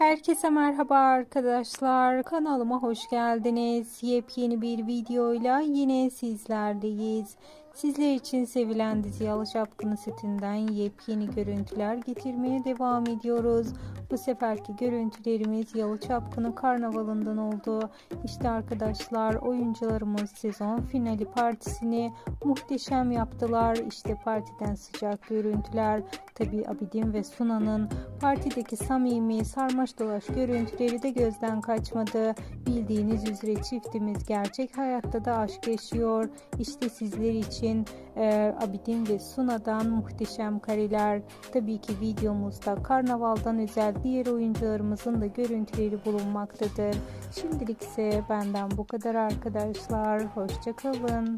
Herkese merhaba arkadaşlar. Kanalıma hoş geldiniz. Yepyeni bir videoyla yine sizlerleyiz. Sizler için sevilen dizi Yalı Çapkını setinden yepyeni görüntüler getirmeye devam ediyoruz. Bu seferki görüntülerimiz Yalı Çapkını karnavalından oldu. İşte arkadaşlar oyuncularımız sezon finali partisini muhteşem yaptılar. İşte partiden sıcak görüntüler. Tabi Abidin ve Suna'nın partideki samimi sarmaş dolaş görüntüleri de gözden kaçmadı. Bildiğiniz üzere çiftimiz gerçek hayatta da aşk yaşıyor. İşte sizler için e, Abidin ve Suna'dan muhteşem kareler. Tabii ki videomuzda karnavaldan özel diğer oyuncularımızın da görüntüleri bulunmaktadır. Şimdilik ise benden bu kadar arkadaşlar. Hoşçakalın.